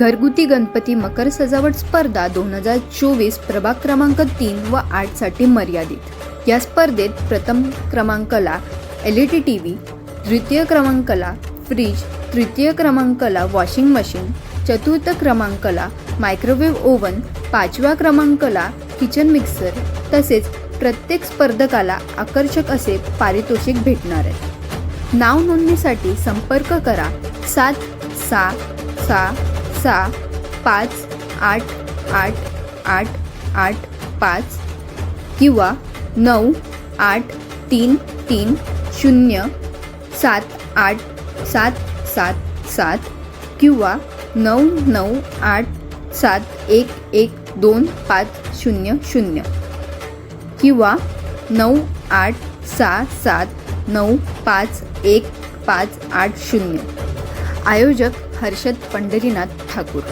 घरगुती गणपती मकर सजावट स्पर्धा दोन हजार चोवीस प्रभाग क्रमांक तीन व आठसाठी मर्यादित. या स्पर्धेत प्रथम क्रमांकाला L E D T V द्वितीय क्रमांकाला फ्रीज तृतीय क्रमांकाला वॉशिंग मशीन चतुर्थ क्रमांकाला मायक्रोवेव्ह ओव्हन पाचव्या क्रमांकाला किचन मिक्सर तसेच प्रत्येक स्पर्धकाला आकर्षक असे पारितोषिक भेटणार आहे. नाव नोंदणीसाठी संपर्क करा सात सहा सहा सहा पाच आठ आठ आठ आठ पाच किंवा नऊ आठ तीन तीन शून्य सात आठ सात सात सात किंवा नऊ नऊ आठ सात एक एक दोन पाच शून्य शून्य किंवा नऊ आठ सहा सात नऊ पाच एक पाच आठ शून्य आयोजक हर्षद पंढरीनाथ ठाकूर.